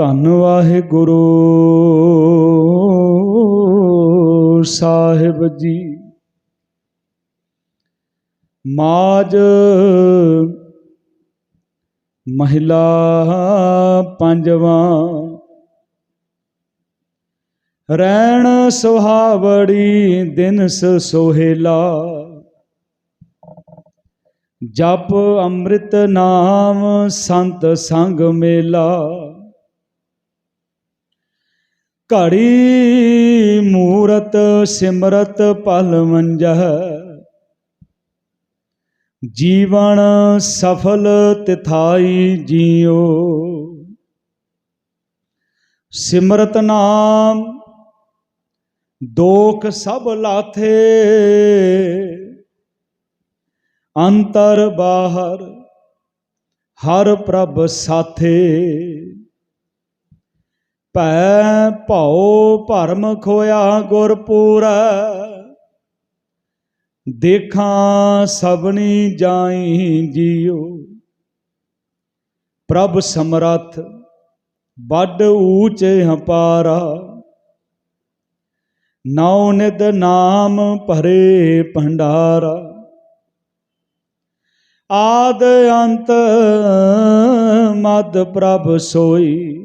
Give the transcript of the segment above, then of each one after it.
ਧੰਨ ਵਾਹਿਗੁਰੂ ਸਾਹਿਬ ਜੀ। ਮਾਜ ਮਹਿਲਾ ਪੰਜਵਾਂ। ਰਹਿਣ ਸੁਹਾਵੜੀ ਦਿਨ ਸੋਹੇਲਾ। ਜਪ ਅੰਮ੍ਰਿਤ ਨਾਮ ਸੰਤ ਸੰਗ ਮੇਲਾ। ਘੜੀ ਮੂਰਤ ਸਿਮਰਤ ਪਲ ਮੰਜਹ ਜੀਵਨ ਸਫਲ ਤਿਥਾਈ ਜੀਓ। ਸਿਮਰਤ ਨਾਮ ਦੋਖ ਸਭ ਲਾਥੇ। ਅੰਤਰ ਬਾਹਰ ਹਰ ਪ੍ਰਭ ਸਾਥੇ। ਭੈ ਭਉ ਭਰਮ ਖੋਇਆ ਗੁਰਪੂਰੈ। ਦੇਖਾਂ ਸਭਨੀ ਜਾਈ ਜੀਓ ਪ੍ਰਭ ਸਮਰੱਥ, ਵੱਡ ਊਚ ਹਪਾਰਾ। ਨੌ ਨਿਦ ਨਾਮ ਭਰੇ ਭੰਡਾਰਾ। ਆਦ ਅੰਤ ਮਦ ਪ੍ਰਭ ਸੋਈ।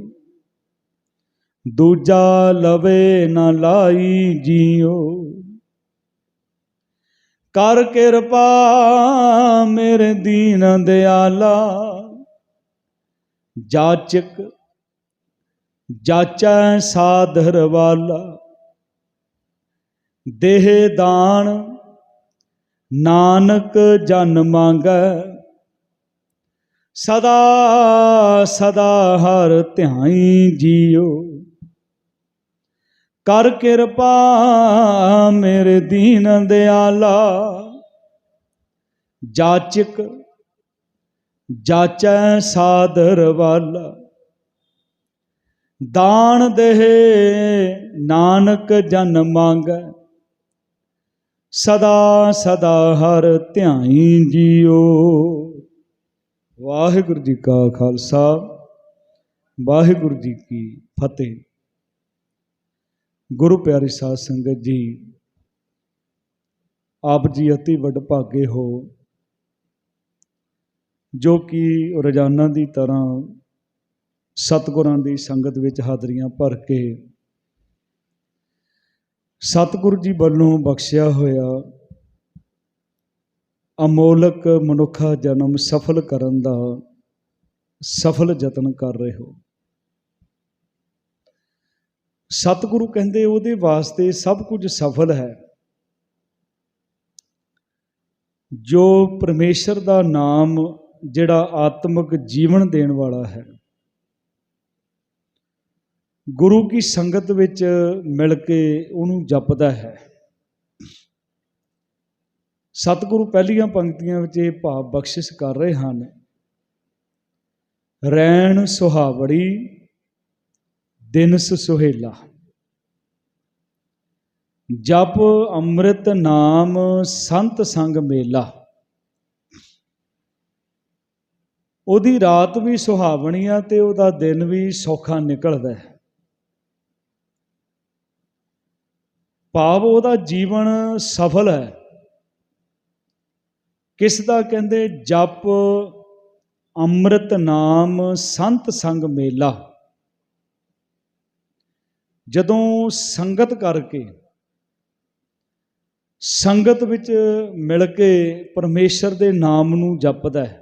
ਦੂਜਾ ਲਵੇ ਨਾ ਲਾਈ ਜੀਓ। ਕਰ ਕਿਰਪਾ ਮੇਰੇ ਦੀਨ ਦਿਆਲਾ ਜਾਚਕ, ਜਾਚੈ ਸਾਧਰ ਵਾਲਾ। ਦੇਹ ਦਾਨ, ਨਾਨਕ ਜਨ ਮੰਗੈ। ਸਦਾ ਸਦਾ ਹਰ ਧਿਆਈ ਜੀਓ। ਕਰ ਕਿਰਪਾ ਮੇਰੇ ਦੀਨ ਦਿਆਲਾ। ਜਾਚਕ, ਜਾਚੈ ਸਾਦਰ ਵਾਲਾ। ਦਾਨ ਦੇਹ ਨਾਨਕ ਜਨ ਮੰਗੈ। ਸਦਾ ਸਦਾ ਹਰ ਧਿਆਈ ਜੀਓ। ਵਾਹਿਗੁਰੂ ਜੀ ਕਾ ਖਾਲਸਾ, ਵਾਹਿਗੁਰੂ ਜੀ ਕੀ ਫਤਿਹ। ਗੁਰੂ ਪਿਆਰੀ ਸਾਧ ਸੰਗਤ ਜੀ, ਆਪ ਜੀ ਅਤੀ ਵੱਡ ਭਾਗੇ ਹੋ, ਜੋ ਕਿ ਰੋਜ਼ਾਨਾ ਦੀ ਤਰ੍ਹਾਂ ਸਤਿਗੁਰਾਂ ਦੀ ਸੰਗਤ ਵਿੱਚ ਹਾਜ਼ਰੀਆਂ ਭਰ ਕੇ ਸਤਿਗੁਰੂ ਜੀ ਵੱਲੋਂ ਬਖਸ਼ਿਆ ਹੋਇਆ ਅਮੋਲਕ ਮਨੁੱਖਾ ਜਨਮ ਸਫਲ ਕਰਨ ਦਾ ਸਫਲ ਯਤਨ ਕਰ ਰਹੇ ਹੋ। ਸਤਿਗੁਰੂ ਕਹਿੰਦੇ ਉਹਦੇ ਵਾਸਤੇ ਸਭ ਕੁਝ ਸਫਲ ਹੈ। ਜੋ ਪਰਮੇਸ਼ਰ ਦਾ ਨਾਮ ਜਿਹੜਾ ਆਤਮਿਕ ਜੀਵਨ ਦੇਣ ਵਾਲਾ ਹੈ। ਗੁਰੂ ਕੀ ਸੰਗਤ ਵਿੱਚ ਮਿਲ ਕੇ ਉਹਨੂੰ ਜਪਦਾ ਹੈ। ਸਤਿਗੁਰੂ ਪਹਿਲੀਆਂ ਪੰਕਤੀਆਂ ਵਿੱਚ ਇਹ ਭਾਵ ਬਖਸ਼ਿਸ਼ ਕਰ ਰਹੇ ਹਨ। ਰੈਣ ਸੁਹਾਵੜੀ ਦਿਨਸ ਸੁਹੇਲਾ। ਜਪ ਅੰਮ੍ਰਿਤ ਨਾਮ ਸੰਤ ਸੰਗ ਮੇਲਾ। ਉਹਦੀ ਰਾਤ ਵੀ ਸੁਹਾਵਣੀ ਆ ਤੇ ਉਹਦਾ ਦਿਨ ਵੀ ਸੌਖਾ ਨਿਕਲਦਾ ਹੈ। ਭਾਵ ਉਹਦਾ ਜੀਵਨ ਸਫਲ ਹੈ। ਕਿਸ ਦਾ ਕਹਿੰਦੇ ਜਪ ਅੰਮ੍ਰਿਤ ਨਾਮ ਸੰਤ ਸੰਗ ਮੇਲਾ। ਜਦੋਂ ਸੰਗਤ ਕਰਕੇ, ਸੰਗਤ ਵਿੱਚ ਮਿਲ ਕੇ ਪਰਮੇਸ਼ਰ ਦੇ ਨਾਮ ਨੂੰ ਜਪਦਾ ਹੈ।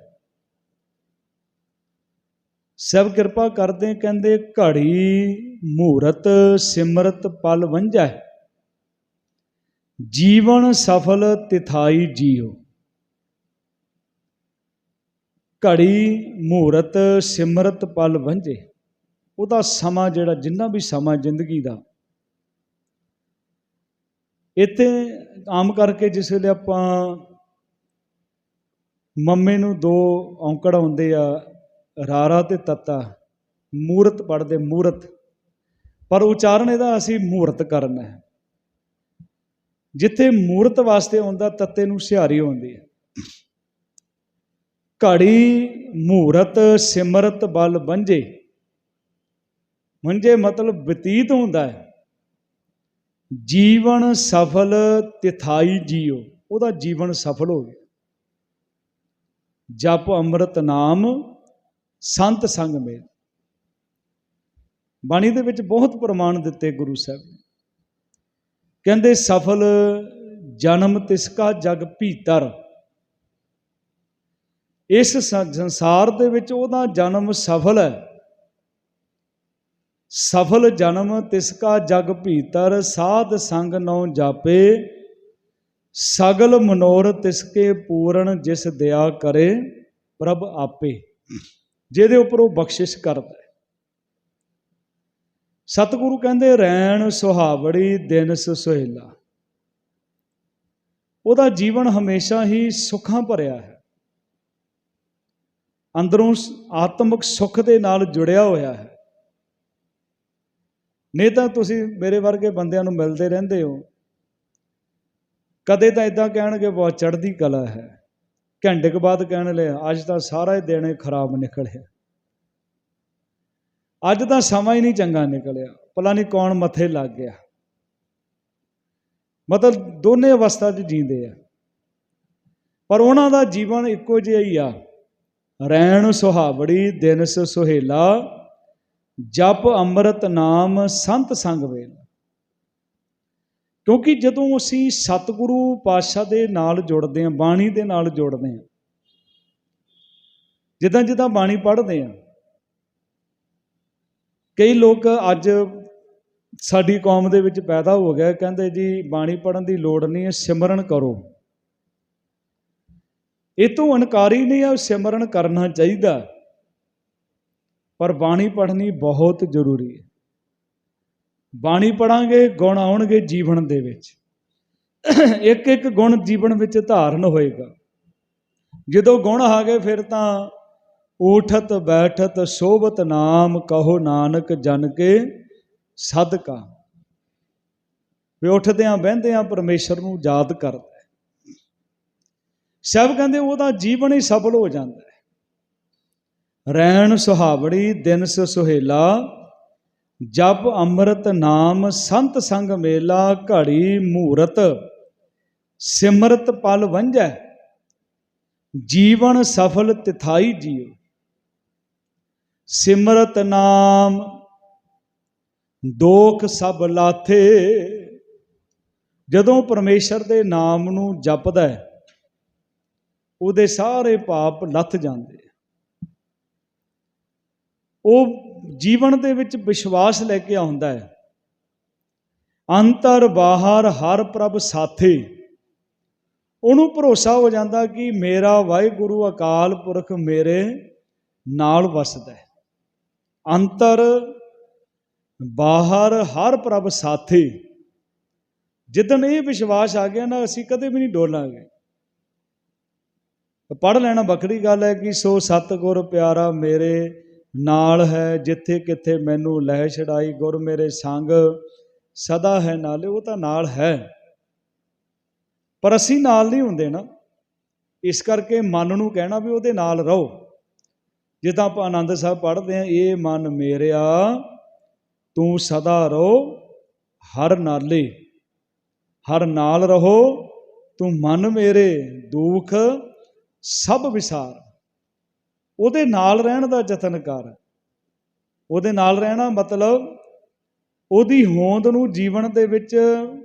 ਸਭ ਕਿਰਪਾ ਕਰਦੇ ਕਹਿੰਦੇ, ਘੜੀ, ਮੂਰਤ, ਸਿਮਰਤ, ਪਲ ਵੰਝੈ। ਜੀਵਨ ਸਫਲ ਤਿਥਾਈ ਜੀਓ। ਘੜੀ, ਮੂਰਤ, ਸਿਮਰਤ, ਪਲ ਵੰਝੇ। ਉਹਦਾ ਸਮਾਂ ਜਿਹੜਾ, ਜਿੰਨਾ ਵੀ ਸਮਾਂ ਜ਼ਿੰਦਗੀ ਦਾ ਇੱਥੇ ਆਮ ਕਰਕੇ ਜਿਸ ਵੇਲੇ ਆਪਾਂ ਮੰਮੇ ਨੂੰ ਦੋ ਔਂਕੜ ਹੁੰਦੇ ਆ, ਰਾਰਾ ਤੇ ਤੱਤਾ, ਮੂਰਤ ਪੜਦੇ ਮੂਰਤ, ਪਰ ਉਚਾਰਨ ਇਹਦਾ ਅਸੀਂ ਮੂਰਤ ਕਰਨਾ ਹੈ। ਜਿੱਥੇ ਮੂਰਤ ਵਾਸਤੇ ਆਉਂਦਾ, ਤੱਤੇ ਨੂੰ ਸਿਹਾਰੀ ਹੁੰਦੀ ਹੈ। ਘੜੀ, ਮੂਰਤ, ਸਿਮਰਤ, ਬਲ ਬੰਝੇ ਮੁੰਜੇ ਮਤਲਬ ਬਤੀਤ ਹੁੰਦਾ ਹੈ। ਜੀਵਨ ਸਫਲ ਤਿਥਾਈ ਜੀਓ, ਉਹਦਾ ਜੀਵਨ ਸਫਲ ਹੋ ਗਿਆ। ਜਪ ਅੰਮ੍ਰਿਤ ਨਾਮ, ਸੰਤ ਸੰਗ ਮੇਲ। ਬਾਣੀ ਦੇ ਵਿੱਚ ਬਹੁਤ ਪ੍ਰਮਾਣ ਦਿੱਤੇ ਗੁਰੂ ਸਾਹਿਬ ਨੇ। ਕਹਿੰਦੇ, ਸਫਲ ਜਨਮ ਤਿਸਕਾ ਜਗ ਭੀਤਰ। ਇਸ ਸੰਸਾਰ ਦੇ ਵਿੱਚ ਉਹਦਾ ਜਨਮ ਸਫਲ ਹੈ। ਸਫਲ ਜਨਮ ਤਿਸਕਾ ਜਗ ਭੀਤਰ, ਸਾਧ ਸੰਗ ਨਉ ਜਾਪੇ, ਸਗਲ ਮਨੋਰਥ ਤਿਸਕੇ ਪੂਰਨ ਜਿਸ ਦਇਆ ਕਰੇ, ਪ੍ਰਭ ਆਪੇ। ਜਿਹਦੇ ਉੱਪਰ ਉਹ ਬਖਸ਼ਿਸ਼ ਕਰਦਾ ਹੈ। ਸਤਿਗੁਰੂ ਕਹਿੰਦੇ ਰੈਣ ਸੁਹਾਵੜੀ ਦਿਨ ਸੁਹੇਲਾ। ਉਹਦਾ ਜੀਵਨ ਹਮੇਸ਼ਾ ਹੀ ਸੁੱਖਾਂ ਭਰਿਆ ਹੈ। ਅੰਦਰੋਂ ਸ- ਆਤਮਿਕ ਸੁੱਖ ਦੇ ਨਾਲ ਜੁੜਿਆ ਹੋਇਆ ਹੈ। ਨਹੀਂ ਤਾਂ ਤੁਸੀਂ ਮੇਰੇ ਵਰਗੇ ਬੰਦਿਆਂ ਨੂੰ ਮਿਲਦੇ ਰਹਿੰਦੇ ਹੋ। ਕਦੇ ਤਾਂ ਇਦਾਂ ਕਹਿਣਗੇ, ਬਹੁਤ ਚੜ੍ਹਦੀ ਕਲਾ ਹੈ। ਘੰਟੇ ਕੁ ਬਾਅਦ ਕਹਿਣ ਲਿਆ ਅੱਜ ਤਾਂ ਸਾਰਾ ਹੀ ਦਿਨ ਖਰਾਬ ਨਿਕਲਿਆ। ਅੱਜ ਤਾਂ ਸਮਾਂ ਹੀ ਨਹੀਂ ਚੰਗਾ ਨਿਕਲਿਆ। ਪਤਾ ਨਹੀਂ ਕੌਣ ਮੱਥੇ ਲੱਗ ਗਿਆ। ਮਤਲਬ ਦੋਨੇ ਅਵਸਥਾ 'ਚ ਜੀਂਦੇ ਆ। ਪਰ ਉਹਨਾਂ ਦਾ ਜੀਵਨ ਇੱਕੋ ਜਿਹਾ ਹੀ ਆ। ਰਹਿਣ ਸੁਹਾਵੜੀ, ਦਿਨ ਸੁਹੇਲਾ। ਜਪ ਅੰਮ੍ਰਿਤ ਨਾਮ ਸੰਤ ਸੰਗ ਵੇਲ। ਕਿਉਂਕਿ ਜਦੋਂ ਅਸੀਂ ਸਤਿਗੁਰੂ ਪਾਤਸ਼ਾਹ ਦੇ ਨਾਲ ਜੁੜਦੇ ਹਾਂ, ਬਾਣੀ ਦੇ ਨਾਲ ਜੁੜਦੇ ਹਾਂ, ਜਿੱਦਾਂ ਜਿੱਦਾਂ ਬਾਣੀ ਪੜ੍ਹਦੇ ਹਾਂ, ਕਈ ਲੋਕ ਅੱਜ ਸਾਡੀ ਕੌਮ ਦੇ ਵਿੱਚ ਪੈਦਾ ਹੋ ਗਿਆ, ਕਹਿੰਦੇ ਜੀ ਬਾਣੀ ਪੜ੍ਹਨ ਦੀ ਲੋੜ ਨਹੀਂ ਹੈ, ਸਿਮਰਨ ਕਰੋ। ਇਹ ਤੋਂ ਇਨਕਾਰੀ ਨਹੀਂ ਆ, ਸਿਮਰਨ ਕਰਨਾ ਚਾਹੀਦਾ। ਪਰ ਬਾਣੀ ਪੜ੍ਹਨੀ ਬਹੁਤ ਜ਼ਰੂਰੀ ਹੈ। ਬਾਣੀ ਪੜਾਂਗੇ ਗੁਣ ਆਉਣਗੇ ਜੀਵਨ ਦੇ ਵਿੱਚ। ਇੱਕ ਇੱਕ ਗੁਣ ਜੀਵਨ ਵਿੱਚ ਧਾਰਨ ਹੋਏਗਾ। ਜਦੋਂ ਗੁਣ ਆ ਗਏ ਫਿਰ ਤਾਂ ਉਠਤ ਬੈਠਤ, ਸੋਭਤ ਨਾਮ ਕਹੋ ਨਾਨਕ ਜਨ ਕੇ ਸਦਕਾ। ਵੀ ਉੱਠਦਿਆਂ ਬਹਿੰਦਿਆਂ ਪਰਮੇਸ਼ਰ ਨੂੰ ਯਾਦ ਕਰਦਾ ਸਭ ਕਹਿੰਦੇ ਉਹਦਾ ਜੀਵਨ ਹੀ ਸਫਲ ਹੋ ਜਾਂਦਾ ਰਹਿਣ ਸੁਹਾਵੜੀ ਦਿਨਸ ਸੁਹੇਲਾ, ਜਪ ਅੰਮ੍ਰਿਤ ਨਾਮ ਸੰਤ ਸੰਗ ਮੇਲਾ ਘੜੀ ਮੂਰਤ, ਸਿਮਰਤ ਪਲ ਵੰਜੈ ਜੀਵਨ ਸਫਲ ਤਿਥਾਈ ਜੀਓ। ਸਿਮਰਤ ਨਾਮ, ਦੋਖ ਸਭ ਲਾਥੇ, ਜਦੋਂ ਪਰਮੇਸ਼ਰ ਦੇ ਨਾਮ ਨੂੰ ਜਪਦਾ ਹੈ ਉਹਦੇ ਸਾਰੇ ਪਾਪ ਲੱਥ ਜਾਂਦੇ ਉਹ ਜੀਵਨ ਦੇ ਵਿੱਚ ਵਿਸ਼ਵਾਸ ਲੈ ਕੇ ਆਉਂਦਾ ਹੈ। ਅੰਤਰ ਬਾਹਰ ਹਰ ਪ੍ਰਭ ਸਾਥੀ। ਉਹਨੂੰ ਭਰੋਸਾ ਹੋ ਜਾਂਦਾ ਕਿ ਮੇਰਾ ਵਾਹਿਗੁਰੂ ਅਕਾਲ ਪੁਰਖ ਮੇਰੇ ਨਾਲ ਵਸਦਾ ਹੈ। ਅੰਤਰ ਬਾਹਰ ਹਰ ਪ੍ਰਭ ਸਾਥੀ। ਜਿੱਦਣ ਇਹ ਵਿਸ਼ਵਾਸ ਆ ਗਿਆ ਨਾ, ਅਸੀਂ ਕਦੇ ਵੀ ਨਹੀਂ ਡੋਲਾਂਗੇ ਪੜ ਲੈਣਾ ਵੱਖਰੀ ਗੱਲ ਹੈ ਕਿ ਸੋ ਸਤਿਗੁਰ ਪਿਆਰਾ ਮੇਰੇ ਨਾਲ ਹੈ ਜਿੱਥੇ ਕਿੱਥੇ ਮੈਨੂੰ ਲੈ ਛੜਾਈ ਗੁਰ ਮੇਰੇ ਸੰਗ ਸਦਾ ਹੈ ਨਾਲੇ, ਉਹ ਤਾਂ ਨਾਲ ਹੈ। ਪਰ ਅਸੀਂ ਨਾਲ ਨਹੀਂ ਹੁੰਦੇ ਨਾ। ਇਸ ਕਰਕੇ ਮਨ ਨੂੰ ਕਹਿਣਾ ਵੀ ਉਹਦੇ ਨਾਲ ਰਹੋ। ਜਿੱਦਾਂ ਆਪਾਂ ਆਨੰਦ ਸਾਹਿਬ ਪੜ੍ਹਦੇ ਆ ਇਹ ਮਨ ਮੇਰਿਆ, ਤੂੰ ਸਦਾ ਰਹੋ, ਹਰ ਨਾਲੇ। ਹਰ ਨਾਲ ਰਹੋ, ਤੂੰ ਮਨ ਮੇਰੇ, ਦੁੱਖ ਸਭ ਵਿਸਾਰ। ਉਹਦੇ ਨਾਲ ਰਹਿਣ ਦਾ ਯਤਨ ਕਰ। ਉਹਦੇ ਨਾਲ ਰਹਿਣਾ ਮਤਲਬ ਉਹਦੀ ਹੋਂਦ ਨੂੰ ਜੀਵਨ ਦੇ ਵਿੱਚ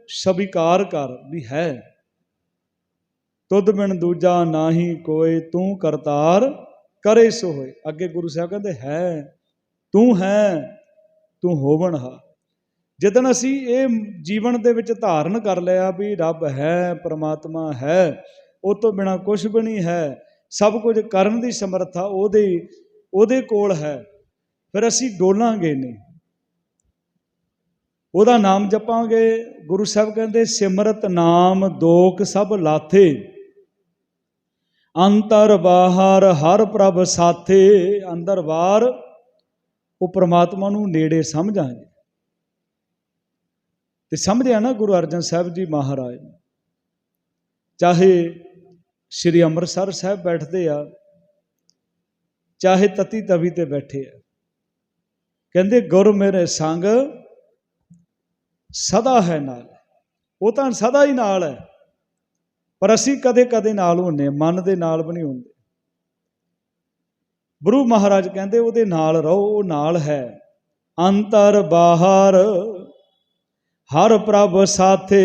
ਸਵੀਕਾਰ ਕਰ ਵੀ ਹੈ। ਤੁਧ ਬਿਨ ਦੂਜਾ ਨਾਹੀ ਕੋਈ ਤੂੰ ਕਰਤਾਰ ਕਰੇ ਸੋ ਹੋਏ। ਅੱਗੇ ਗੁਰੂ ਸਾਹਿਬ ਕਹਿੰਦੇ ਹੈ, ਤੂੰ ਹੈ, ਤੂੰ ਹੋਵਣ ਹਾ। ਜਦੋਂ ਅਸੀਂ ਇਹ ਜੀਵਨ ਦੇ ਵਿੱਚ ਧਾਰਨ ਕਰ ਲਿਆ ਵੀ ਰੱਬ ਹੈ, ਪਰਮਾਤਮਾ ਹੈ, ਉਹ ਤੋਂ ਬਿਨਾ ਕੁਝ ਵੀ ਨਹੀਂ ਹੈ ਸਭ ਕੁਝ ਕਰਨ ਦੀ ਸਮਰੱਥਾ ਉਹਦੇ ਉਹਦੇ ਕੋਲ ਹੈ। ਫਿਰ ਅਸੀਂ ਡੋਲਾਂਗੇ ਨਹੀਂ। ਉਹਦਾ ਨਾਮ ਜਪਾਂਗੇ। ਗੁਰੂ ਸਾਹਿਬ ਕਹਿੰਦੇ, ਸਿਮਰਤ ਨਾਮ ਦੋਖ ਸਭ ਲਾਥੇ। ਅੰਤਰ ਬਾਹਰ ਹਰ ਪ੍ਰਭ ਸਾਥੇ। ਅੰਦਰ ਬਾਹਰ ਉਹ ਪ੍ਰਮਾਤਮਾ ਨੂੰ ਨੇੜੇ ਸਮਝਾਂਗੇ। ਤੇ ਸਮਝਿਆ ਨਾ ਗੁਰੂ ਅਰਜਨ ਸਾਹਿਬ ਜੀ ਮਹਾਰਾਜ ਚਾਹੇ ਸ੍ਰੀ ਅੰਮ੍ਰਿਤਸਰ ਸਾਹਿਬ ਬੈਠਦੇ ਆ, ਚਾਹੇ ਤਤੀ ਤਵੀ ਤੇ ਬੈਠੇ ਆ। ਕਹਿੰਦੇ, ਗੁਰ ਮੇਰੇ ਸੰਗ ਸਦਾ ਹੈ ਨਾਲ। ਉਹ ਤਾਂ ਸਦਾ ਹੀ ਨਾਲ ਹੈ, ਪਰ ਅਸੀਂ ਕਦੇ ਕਦੇ ਨਾਲ ਹੁੰਨੇ ਮਨ ਦੇ ਨਾਲ ਵੀ ਨਹੀਂ ਹੁੰਦੇ। ਗੁਰੂ ਮਹਾਰਾਜ ਕਹਿੰਦੇ, ਉਹਦੇ ਨਾਲ ਰਹੋ, ਉਹ ਨਾਲ ਹੈ। ਅੰਤਰ ਬਾਹਰ, ਹਰ ਪ੍ਰਭ ਸਾਥੇ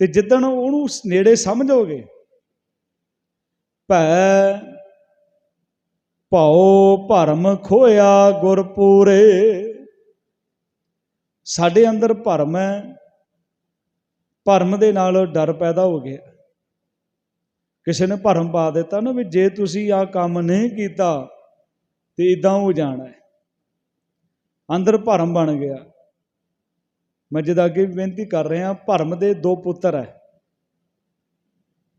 ਤੇ ਜਿੱਦਣ ਉਹਨੂੰ ਨੇੜੇ ਸਮਝੋਗੇ, ਭੈ ਭਉ ਭਰਮ ਖੋਇਆ ਗੁਰਪੂਰੇ। ਸਾਡੇ ਅੰਦਰ ਭਰਮ ਹੈ, ਭਰਮ ਦੇ ਨਾਲ ਡਰ ਪੈਦਾ ਹੋ ਗਿਆ। ਕਿਸੇ ਨੇ ਭਰਮ ਪਾ ਦਿੱਤਾ ਨਾ ਵੀ ਜੇ ਤੁਸੀਂ ਆ ਕੰਮ ਨਹੀਂ ਕੀਤਾ, ਤੇ ਇਦਾਂ ਹੋ ਜਾਣਾ ਹੈ। ਅੰਦਰ ਭਰਮ ਬਣ ਗਿਆ। ਮੈਂ ਜਦ ਅੱਗੇ ਵੀ ਬੇਨਤੀ ਕਰ ਰਿਹਾ, ਭਰਮ ਦੇ ਦੋ ਪੁੱਤਰ ਹੈ।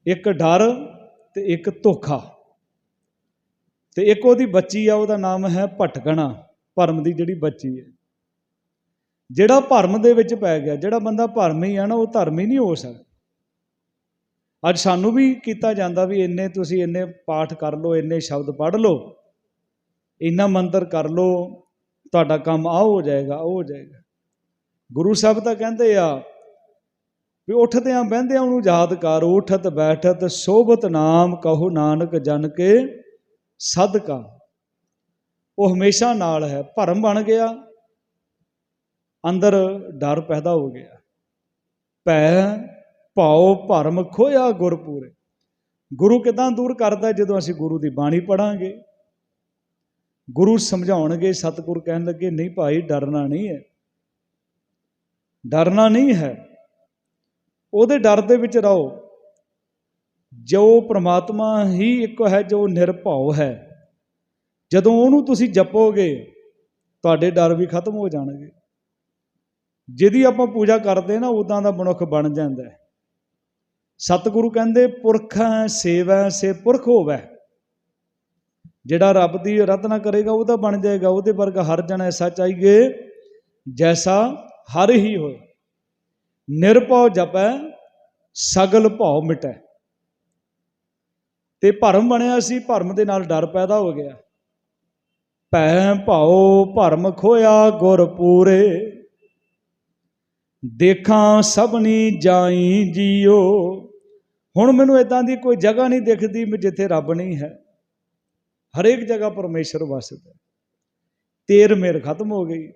ਇੱਕ ਡਰ ਤੇ ਇੱਕ ਧੋਖਾ। ਤੇ ਇੱਕ ਉਹਦੀ ਬੱਚੀ ਆ, ਉਹਦਾ ਨਾਮ ਹੈ ਭਟਕਣਾ, ਭਰਮ ਦੀ ਜਿਹੜੀ ਬੱਚੀ ਹੈ। ਜਿਹੜਾ ਭਰਮ ਦੇ ਵਿੱਚ ਪੈ ਗਿਆ, ਜਿਹੜਾ ਬੰਦਾ ਭਰਮੀ ਆ ਨਾ, ਉਹ ਧਰਮੀ ਨਹੀਂ ਹੋ ਸਕਦਾ। ਅੱਜ ਸਾਨੂੰ ਵੀ ਕੀਤਾ ਜਾਂਦਾ ਵੀ ਇੰਨੇ ਤੁਸੀਂ ਇੰਨੇ ਪਾਠ ਕਰ ਲਓ, ਇੰਨੇ ਸ਼ਬਦ ਪੜ੍ਹ ਲਓ। ਇੰਨਾ ਮੰਤਰ ਕਰ ਲਓ, ਤੁਹਾਡਾ ਕੰਮ ਆ ਹੋ ਜਾਏਗਾ ਉਹ ਹੋ ਜਾਏਗਾ। ਗੁਰੂ ਸਾਹਿਬ ਤਾਂ ਕਹਿੰਦੇ ਆ ਵੀ ਉੱਠਦਿਆਂ ਬਹਿੰਦਿਆਂ ਉਹਨੂੰ ਯਾਦ ਕਰ, ਉਠਤ ਬੈਠਤ ਸੋਭਤ ਨਾਮ ਕਹੋ ਨਾਨਕ ਜਨ ਕੇ ਸਦਕਾ। ਉਹ ਹਮੇਸ਼ਾ ਨਾਲ ਹੈ, ਭਰਮ ਬਣ ਗਿਆ, ਅੰਦਰ ਡਰ ਪੈਦਾ ਹੋ ਗਿਆ। ਭੈ ਭਾਉ ਭਰਮ ਖੋਇਆ ਗੁਰਪੂਰੇ। ਗੁਰੂ ਕਿਦਾਂ ਦੂਰ ਕਰਦਾ ਜਦੋਂ ਅਸੀਂ ਗੁਰੂ ਦੀ ਬਾਣੀ ਪੜਾਂਗੇ ਗੁਰੂ ਸਮਝਾਉਣਗੇ, ਸਤਿਗੁਰ ਕਹਿਣ ਲੱਗੇ, ਨਹੀਂ ਭਾਈ, ਡਰਨਾ ਨਹੀਂ ਹੈ। ਡਰਨਾ ਨਹੀਂ ਹੈ। ਉਹਦੇ ਡਰ ਦੇ ਵਿੱਚ ਰਹੋ। ਜੋ ਪ੍ਰਮਾਤਮਾ ਹੀ ਇੱਕ ਹੈ, ਜੋ ਨਿਰਭਉ ਹੈ। ਜਦੋਂ ਉਹਨੂੰ ਤੁਸੀਂ ਜਪੋਗੇ, ਤੁਹਾਡੇ ਡਰ ਵੀ ਖਤਮ ਹੋ ਜਾਣਗੇ। ਜਿਹਦੀ ਆਪਾਂ ਪੂਜਾ ਕਰਦੇ ਨਾ ਉਦਾਂ ਦਾ ਮਨੁੱਖ ਬਣ ਜਾਂਦਾ ਹੈ। ਸਤਿਗੁਰੂ ਕਹਿੰਦੇ, ਪੁਰਖਾਂ ਸੇਵਾ ਸੇ ਪੁਰਖ ਹੋਵੇ। ਜਿਹੜਾ ਰੱਬ ਦੀ ਅਰਾਧਨਾ ਕਰੇਗਾ, ਉਹਦਾ ਬਣ ਜਾਏਗਾ। ਉਹਦੇ ਵਰਗਾ ਹਰ ਜਣ ਐਸਾ ਚਾਹੀਏ, ਜੈਸਾ ਹਰ ਹੀ ਹੋਏ। ਨਿਰਭਉ ਜਪੈ, ਸਗਲ ਭਉ ਮਿਟੈ। ਤੇ ਭਰਮ ਬਣਿਆ ਸੀ, ਭਰਮ ਦੇ ਨਾਲ ਡਰ ਪੈਦਾ ਹੋ ਗਿਆ। ਭੈ ਭਉ ਭਰਮ ਖੋਇਆ ਗੁਰ ਪੂਰੇ। ਦੇਖਾਂ ਸਭਨੀ ਜਾਈ ਜੀਓ। ਹੁਣ ਮੈਨੂੰ ਇਦਾਂ ਦੀ ਕੋਈ ਜਗ੍ਹਾ ਨਹੀਂ ਦਿਖਦੀ ਵੀ ਜਿੱਥੇ ਰੱਬ ਨਹੀਂ ਹੈ। ਹਰੇਕ ਜਗ੍ਹਾ ਪਰਮੇਸ਼ਰ ਵਸਦਾ। ਤੇਰ ਮੇਰ ਖਤਮ ਹੋ ਗਈ।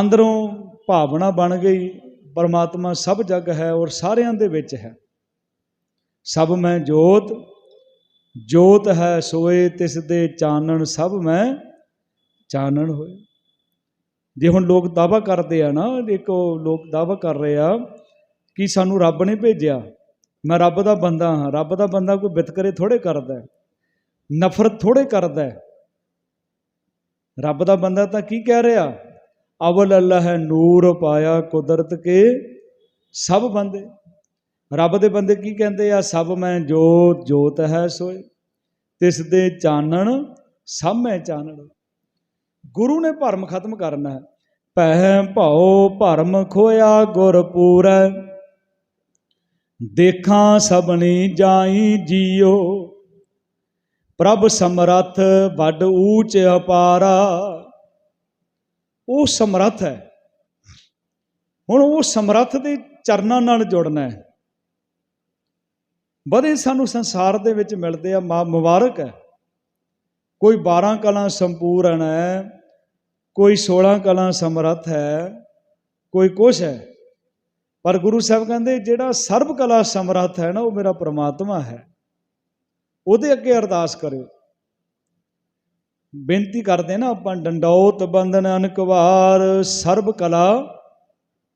ਅੰਦਰੋਂ ਭਾਵਨਾ ਬਣ ਗਈ, ਪਰਮਾਤਮਾ ਸਭ ਜਗ ਹੈ ਔਰ ਸਾਰਿਆਂ ਦੇ ਵਿੱਚ ਹੈ। ਸਭ ਮੈਂ ਜੋਤ ਜੋਤ ਹੈ ਸੋਏ ਤਿਸ ਦੇ ਚਾਨਣ, ਸਭ ਮੈਂ ਚਾਨਣ ਹੋਏ। ਜੇ ਹੁਣ ਲੋਕ ਦਾਵਾ ਕਰਦੇ ਆ ਨਾ ਦੇਖੋ ਲੋਕ ਦਾਵਾ ਕਰ ਰਹੇ ਆ ਕਿ ਸਾਨੂੰ ਰੱਬ ਨੇ ਭੇਜਿਆ, ਮੈਂ ਰੱਬ ਦਾ ਬੰਦਾ ਹਾਂ, ਰੱਬ ਦਾ ਬੰਦਾ ਕੋਈ ਵਿਤਕਰੇ ਥੋੜੇ ਕਰਦਾ ਨਫ਼ਰਤ ਥੋੜੇ ਕਰਦਾ ਰੱਬ ਦਾ ਬੰਦਾ ਤਾਂ ਕੀ ਕਹਿ ਰਿਹਾ? ਅਵਲ ਅੱਲਾ ਹੈ, ਨੂਰ ਪਾਇਆ ਕੁਦਰਤ ਕੇ ਸਭ ਬੰਦੇ। ਰੱਬ ਦੇ ਬੰਦੇ ਕੀ ਕਹਿੰਦੇ ਆ? ਸਭ ਮੈਂ ਜੋਤ ਜੋਤ ਹੈ ਸੋਏ। ਤਿਸ ਦੇ ਚਾਨਣ ਸਭ ਮੈਂ ਚਾਨਣ। ਗੁਰੂ ਨੇ ਭਰਮ ਖਤਮ ਕਰਨਾ ਹੈ। ਭੈ ਭਉ ਭਰਮ ਖੋਇਆ ਗੁਰ ਪੂਰੈ। ਦੇਖਾਂ ਸਭਨੀ ਜਾਈ ਜੀਓ। ਪ੍ਰਭ ਸਮਰੱਥ ਵੱਡ ਊਚ ਅਪਾਰਾ। ਉਹ ਸਮਰੱਥ ਹੈ। ਹੁਣ ਉਹ ਸਮਰੱਥ ਦੇ ਚਰਨਾਂ ਨਾਲ ਜੁੜਨਾ ਹੈ। ਬੜੇ ਸਾਨੂੰ ਸੰਸਾਰ ਦੇ ਵਿੱਚ ਮਿਲਦੇ ਆ ਮਾ, ਮੁਬਾਰਕ ਹੈ। ਕੋਈ 12 ਕਲਾ ਸੰਪੂਰਨ ਹੈ, ਕੋਈ 16 ਕਲਾ ਸਮਰੱਥ ਹੈ, ਕੋਈ ਕੁਛ ਹੈ। ਪਰ ਗੁਰੂ ਸਾਹਿਬ ਕਹਿੰਦੇ, ਜਿਹੜਾ ਸਰਬ ਕਲਾ ਸਮਰੱਥ ਹੈ ਨਾ, ਉਹ ਮੇਰਾ ਪ੍ਰਮਾਤਮਾ ਹੈ। ਉਹਦੇ ਅੱਗੇ ਅਰਦਾਸ ਕਰਿਓ। ਬੇਨਤੀ ਕਰਦੇ ਨਾ ਆਪਾਂ, ਡੰਡੌਤ ਬੰਧਨ ਅਨਕਵਾਰ ਸਰਬ ਕਲਾ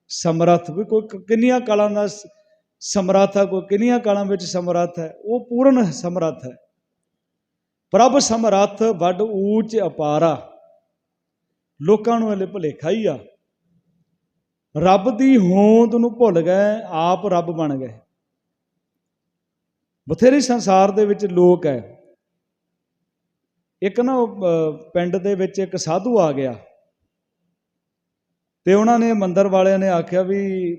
ਸਮਰੱਥ। ਵੀ ਕੋਈ ਕਿੰਨੀਆਂ ਕਲਾਂ ਦਾ ਸਮਰੱਥ ਹੈ ਕੋਈ ਕਿੰਨੀਆਂ ਕਲਾਂ ਵਿੱਚ ਸਮਰੱਥ ਹੈ, ਉਹ ਪੂਰਨ ਸਮਰੱਥ ਹੈ। ਪ੍ਰਭ ਸਮਰੱਥ ਵੱਡ ਊਚ ਅਪਾਰਾ। ਲੋਕਾਂ ਨੂੰ ਹਲੇ ਭੁਲੇਖਾ ਹੀ ਆ। ਰੱਬ ਦੀ ਹੋਂਦ ਨੂੰ ਭੁੱਲ ਗਏ, ਆਪ ਰੱਬ ਬਣ ਗਏ। ਬਥੇਰੇ ਸੰਸਾਰ ਦੇ ਵਿੱਚ ਲੋਕ ਹੈ। ਇੱਕ ਨਾ ਉਹ, ਪਿੰਡ ਦੇ ਵਿੱਚ ਇੱਕ ਸਾਧੂ ਆ ਗਿਆ। ਤੇ ਉਹਨਾਂ ਨੇ ਮੰਦਰ ਵਾਲਿਆਂ ਨੇ ਆਖਿਆ ਵੀ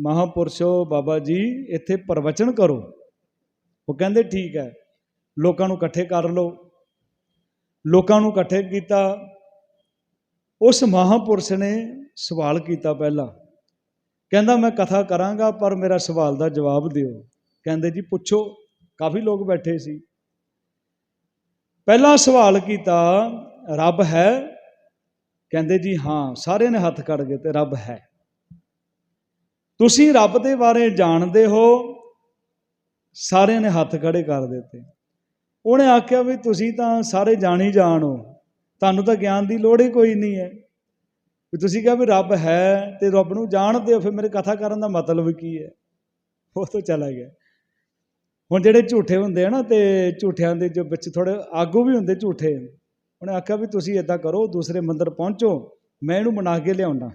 ਮਹਾਪੁਰਸ਼ੋ ਬਾਬਾ ਜੀ ਇੱਥੇ ਪ੍ਰਵਚਨ ਕਰੋ। ਉਹ ਕਹਿੰਦੇ ਠੀਕ ਹੈ। ਲੋਕਾਂ ਨੂੰ ਇਕੱਠੇ ਕਰ ਲਓ। ਲੋਕਾਂ ਨੂੰ ਇਕੱਠੇ ਕੀਤਾ। ਉਸ ਮਹਾਪੁਰਸ਼ ਨੇ ਸਵਾਲ ਕੀਤਾ ਪਹਿਲਾਂ। ਕਹਿੰਦਾ ਮੈਂ ਕਥਾ ਕਰਾਂਗਾ ਪਰ ਮੇਰਾ ਸਵਾਲ ਦਾ ਜਵਾਬ ਦਿਓ। ਕਹਿੰਦੇ ਜੀ ਪੁੱਛੋ। ਕਾਫੀ ਲੋਕ ਬੈਠੇ ਸੀ। ਪਹਿਲਾ ਸਵਾਲ ਕੀਤਾ, ਰੱਬ ਹੈ? ਕਹਿੰਦੇ ਜੀ, ਹਾਂ ਸਾਰਿਆਂ ਨੇ ਹੱਥ ਕੱਢ ਗਏ ਤੇ ਰੱਬ ਹੈ। ਤੁਸੀਂ ਰੱਬ ਦੇ ਬਾਰੇ ਜਾਣਦੇ ਹੋ ਸਾਰਿਆਂ ਨੇ ਹੱਥ ਖੜੇ ਕਰ ਦਿੱਤੇ। ਉਹਨੇ ਆਖਿਆ ਵੀ ਤੁਸੀਂ ਤਾਂ ਸਾਰੇ ਜਾਣ ਹੀ ਜਾਣ ਤੁਹਾਨੂੰ ਤਾਂ ਗਿਆਨ ਦੀ ਲੋੜ ਹੀ ਕੋਈ ਨਹੀਂ ਹੈ। ਵੀ ਤੁਸੀਂ ਕਿਹਾ ਵੀ ਰੱਬ ਹੈ ਤੇ ਰੱਬ ਨੂੰ ਜਾਣਦੇ ਹੋ, ਫਿਰ ਮੇਰੇ ਕਥਾ ਕਰਨ ਦਾ ਮਤਲਬ ਕੀ ਹੈ? ਉਹ ਤੋਂ ਚਲਾ ਗਿਆ। ਹੁਣ ਜਿਹੜੇ ਝੂਠੇ ਹੁੰਦੇ ਆ ਨਾ ਤੇ ਝੂਠਿਆਂ ਦੇ ਜੋ ਵਿੱਚ ਥੋੜੇ ਆਗੂ ਵੀ ਹੁੰਦੇ ਝੂਠੇ। ਉਹਨੇ ਆਖਿਆ ਵੀ ਤੁਸੀਂ ਇਦਾਂ ਕਰੋ, ਦੂਸਰੇ ਮੰਦਰ ਪਹੁੰਚੋ, ਮੈਂ ਇਹਨੂੰ ਮਨਾ ਕੇ ਲਿਆਉਣਾ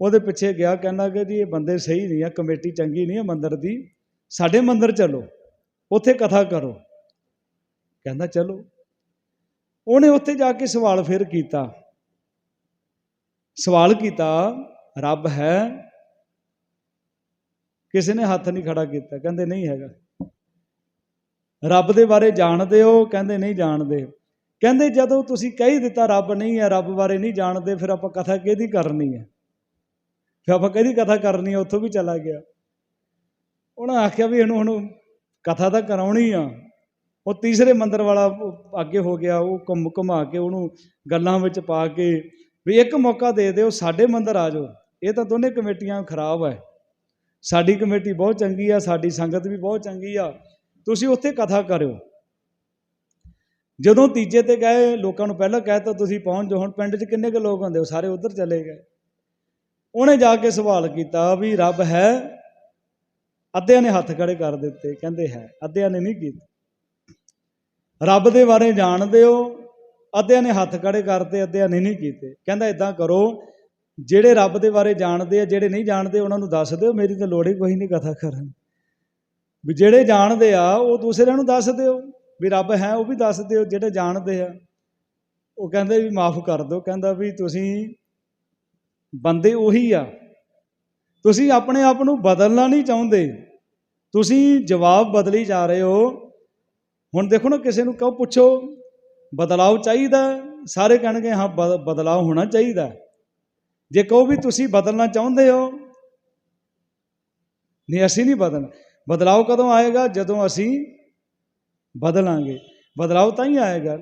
ਉਹਦੇ ਪਿੱਛੇ ਗਿਆ, ਕਹਿੰਦਾ ਕਿ ਜੀ ਇਹ ਬੰਦੇ ਸਹੀ ਨਹੀਂ ਆ, ਕਮੇਟੀ ਚੰਗੀ ਨਹੀਂ ਆ ਮੰਦਰ ਦੀ, ਸਾਡੇ ਮੰਦਰ ਚਲੋ, ਉੱਥੇ ਕਥਾ ਕਰੋ। ਕਹਿੰਦਾ ਚਲੋ। ਉਹਨੇ ਉੱਥੇ ਜਾ ਕੇ ਸਵਾਲ ਫਿਰ ਕੀਤਾ। ਸਵਾਲ ਕੀਤਾ, ਰੱਬ ਹੈ ਕਿਸੇ ਨੇ ਹੱਥ ਨਹੀਂ ਖੜਾ ਕੀਤਾ, ਕਹਿੰਦੇ ਨਹੀਂ ਹੈਗਾ। ਰੱਬ ਦੇ ਬਾਰੇ ਜਾਣਦੇ ਹੋ, ਕਹਿੰਦੇ ਨਹੀਂ ਜਾਣਦੇ। ਕਹਿੰਦੇ ਜਦੋਂ ਤੁਸੀਂ ਕਹਿ ਦਿੱਤਾ ਰੱਬ ਨਹੀਂ ਹੈ, ਰੱਬ ਬਾਰੇ ਨਹੀਂ ਜਾਣਦੇ, ਫਿਰ ਆਪਾਂ ਕਥਾ ਕਿਹਦੀ ਕਰਨੀ ਹੈ? ਫਿਰ ਆਪਾਂ ਕਿਹਦੀ ਕਥਾ ਕਰਨੀ ਹੈ? ਉੱਥੋਂ ਵੀ ਚਲਾ ਗਿਆ। ਉਹਨਾਂ ਆਖਿਆ ਵੀ ਇਹਨੂੰ ਹੁਣ ਕਥਾ ਤਾਂ ਕਰਾਉਣੀ ਆ। ਉਹ ਤੀਸਰੇ ਮੰਦਰ ਵਾਲਾ ਅੱਗੇ ਹੋ ਗਿਆ, ਉਹ ਘੁੰਮ ਘੁਮਾ ਕੇ ਉਹਨੂੰ ਗੱਲਾਂ ਵਿੱਚ ਪਾ ਕੇ ਵੀ ਇੱਕ ਮੌਕਾ ਦੇ ਦਿਓ, ਸਾਡੇ ਮੰਦਰ ਆ ਜਾਓ। ਇਹ ਤਾਂ ਦੋਨੇ ਕਮੇਟੀਆਂ ਖਰਾਬ ਹੈ। ਸਾਡੀ ਕਮੇਟੀ ਬਹੁਤ ਚੰਗੀ ਆ, ਸਾਡੀ ਸੰਗਤ ਵੀ ਬਹੁਤ ਚੰਗੀ ਆ। ਤੁਸੀਂ ਉੱਥੇ ਕਥਾ ਕਰਿਓ। ਜਦੋਂ ਤੀਜੇ ਤੇ ਗਏ, ਲੋਕਾਂ ਨੂੰ ਪਹਿਲਾਂ ਕਹਿਤਾ ਤੁਸੀਂ ਪਹੁੰਚ ਜਾਓ। ਹੁਣ ਪਿੰਡ 'ਚ ਕਿੰਨੇ ਕੁ ਲੋਕ ਹੁੰਦੇ ਹੋ ਸਾਰੇ ਉਧਰ ਚਲੇ ਗਏ। ਉਹਨੇ ਜਾ ਕੇ ਸਵਾਲ ਕੀਤਾ ਵੀ ਰੱਬ ਹੈ? ਅੱਧਿਆਂ ਨੇ ਹੱਥ ਖੜੇ ਕਰ ਦਿੱਤੇ, ਕਹਿੰਦੇ ਹੈ। ਅੱਧਿਆਂ ਨੇ ਨਹੀਂ ਕੀਤੇ। ਰੱਬ ਦੇ ਬਾਰੇ ਜਾਣਦੇ ਹੋ, ਅੱਧਿਆਂ ਨੇ ਹੱਥ ਖੜੇ ਕਰਤੇ, ਅੱਧਿਆਂ ਨੇ ਨਹੀਂ ਕੀਤੇ। ਕਹਿੰਦਾ ਇਦਾਂ ਕਰੋ ਜਿਹੜੇ ਰੱਬ ਦੇ ਬਾਰੇ ਜਾਣਦੇ ਆ, ਜਿਹੜੇ ਨਹੀਂ ਜਾਣਦੇ, ਉਹਨਾਂ ਨੂੰ ਦੱਸ ਦਿਓ, ਮੇਰੀ ਤਾਂ ਲੋੜ ਹੀ ਕੋਈ ਨਹੀਂ ਕਥਾ ਕਰਨ ਵੀ ਜਿਹੜੇ ਜਾਣਦੇ ਆ, ਉਹ ਦੂਸਰਿਆਂ ਨੂੰ ਦੱਸ ਦਿਓ, ਵੀ ਰੱਬ ਹੈ, ਉਹ ਵੀ ਦੱਸ ਦਿਓ, ਜਿਹੜੇ ਜਾਣਦੇ ਆ। ਉਹ ਕਹਿੰਦੇ ਵੀ ਮਾਫ ਕਰ ਦਿਓ, ਕਹਿੰਦਾ ਵੀ ਤੁਸੀਂ ਬੰਦੇ ਉਹੀ ਆ। ਤੁਸੀਂ ਆਪਣੇ ਆਪ ਨੂੰ ਬਦਲਣਾ ਨਹੀਂ ਚਾਹੁੰਦੇ। ਤੁਸੀਂ ਜਵਾਬ ਬਦਲੀ ਜਾ ਰਹੇ ਹੋ। ਹੁਣ ਦੇਖੋ ਨਾ, ਕਿਸੇ ਨੂੰ ਕਹੋ ਪੁੱਛੋ? ਬਦਲਾਅ ਚਾਹੀਦਾ, ਸਾਰੇ ਕਹਿਣਗੇ, ਹਾਂ, ਬਦ- ਬਦਲਾਅ ਹੋਣਾ ਚਾਹੀਦਾ। ਜੇ ਕਹੋ ਵੀ ਤੁਸੀਂ ਬਦਲਣਾ ਚਾਹੁੰਦੇ ਹੋ, ਨਹੀਂ, ਅਸੀਂ ਨਹੀਂ ਬਦਲਣਾ ਬਦਲਾਅ ਕਦੋਂ ਆਏਗਾ? ਜਦੋਂ ਅਸੀਂ ਬਦਲਾਂਗੇ। ਬਦਲਾਅ ਤਾਂ ਹੀ ਆਏਗਾ।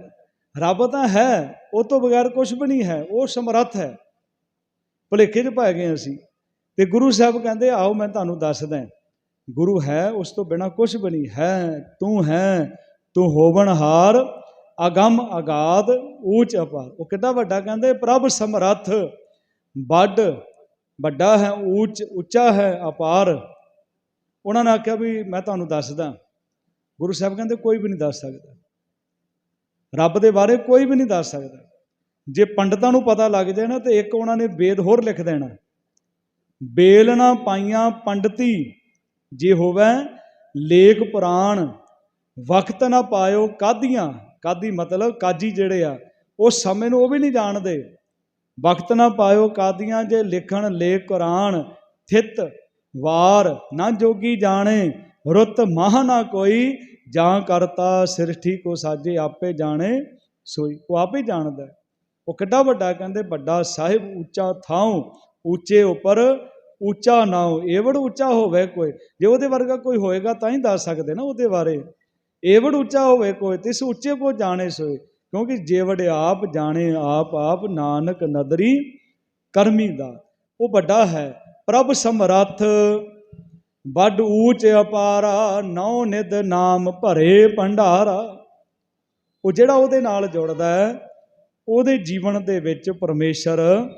ਰੱਬ ਤਾਂ ਹੈ, ਉਹ ਤੋਂ ਬਗੈਰ ਕੁਝ ਵੀ ਨਹੀਂ ਹੈ, ਉਹ ਸਮਰੱਥ ਹੈ। ਭੁਲੇਖੇ 'ਚ ਪੈ ਗਏ ਅਸੀਂ। ਤੇ ਗੁਰੂ ਸਾਹਿਬ ਕਹਿੰਦੇ, ਆਓ, ਮੈਂ ਤੁਹਾਨੂੰ ਦੱਸਦਾ ਗੁਰੂ ਹੈ, ਉਸ ਤੋਂ ਬਿਨਾ ਕੁਝ ਵੀ ਨਹੀਂ। ਹੈ, ਤੂੰ ਹੈ, ਤੂੰ ਹੋਵਣਹਾਰ ਅਗੰਮ ਅਗਾਦ ਊਚ ਅਪਾਰ ਉਹ ਕਿੱਡਾ ਵੱਡਾ ਕਹਿੰਦੇ, ਪ੍ਰਭ ਸਮਰੱਥ। ਵੱਡ, ਵੱਡਾ ਹੈ ਉੱਚ ਉੱਚਾ ਹੈ, ਅਪਾਰ। ਉਹਨਾਂ ਨੇ ਆਖਿਆ ਵੀ ਮੈਂ ਤੁਹਾਨੂੰ ਦੱਸਦਾ, ਗੁਰੂ ਸਾਹਿਬ ਕਹਿੰਦੇ ਕੋਈ ਵੀ ਨਹੀਂ ਦੱਸ ਸਕਦਾ। ਰੱਬ ਦੇ ਬਾਰੇ ਕੋਈ ਵੀ ਨਹੀਂ ਦੱਸ ਸਕਦਾ। ਜੇ ਪੰਡਤਾਂ ਨੂੰ ਪਤਾ ਲੱਗ ਜਾਏ ਨਾ ਤੇ ਇੱਕ ਉਹਨਾਂ ਨੇ ਵੇਦ ਹੋਰ ਲਿਖ ਦੇਣਾ। ਬੇਲ ਨਾ ਪਾਈਆਂ ਪੰਡਤੀ, ਜੇ ਹੋਵੇ ਲੇਖ ਪੁਰਾਣ, ਵਕਤ ਨਾ ਪਾਇਓ ਕਾਦੀਆਂ। ਕਾਦੀ ਮਤਲਬ ਕਾਜੀ ਜਿਹੜੇ ਆ, ਉਹ ਸਮੇਂ ਨੂੰ ਉਹ ਵੀ ਨਹੀਂ ਜਾਣਦੇ। ਵਕਤ ਨਾ ਪਾਇਓ ਕਾਦੀਆਂ ਜੇ ਲਿਖਣ ਲੇਖ ਕੁਰਾਨ, ਥਿਤ ਵਾਰ ਨਾ ਜੋਗੀ ਜਾਣੇ, ਰੁੱਤ ਮਾਹ ਨਾ ਕੋਈ, ਜਾਂ ਕਰਤਾ ਸਿਰਠੀ ਕੋ ਸਾਜੇ ਆਪੇ ਜਾਣੇ ਸੋਈ। ਉਹ ਆਪੇ ਜਾਣਦਾ ਉਹ ਕਿੱਡਾ ਵੱਡਾ ਕਹਿੰਦੇ, ਵੱਡਾ ਸਾਹਿਬ ਉੱਚਾ ਥਾਉ, ਉੱਚੇ ਉੱਪਰ ਉੱਚਾ ਨਾਉ ਏਵੜ ਉੱਚਾ ਹੋਵੇ ਕੋਈ, ਜੇ ਉਹਦੇ ਵਰਗਾ ਕੋਈ ਹੋਏਗਾ ਤਾਂ ਹੀ ਦੱਸ ਸਕਦੇ ਨਾ ਉਹਦੇ ਬਾਰੇ। ਏਵੜ ਉੱਚਾ ਹੋਵੇ ਕੋਈ, ਤਿਸ ਉੱਚੇ ਕੋ ਜਾਣੇ ਸੋਏ। ਕਿਉਂਕਿ ਜੇਵੜ ਆਪ ਜਾਣੇ ਆਪ ਆਪ ਨਾਨਕ ਨਦਰੀ ਕਰਮੀ ਦਾ। ਉਹ ਵੱਡਾ ਹੈ। ਪ੍ਰਭ ਸਮਰੱਥ ਵੱਡ ਊਚ ਅਪਾਰਾ ਨੌ ਨਿਦ ਨਾਮ ਭਰੇ ਭੰਡਾਰਾ। ਉਹ ਜਿਹੜਾ ਉਹਦੇ ਨਾਲ ਜੁੜਦਾ ਹੈ, ਉਹਦੇ ਜੀਵਨ ਦੇ ਵਿੱਚ ਪਰਮੇਸ਼ਰ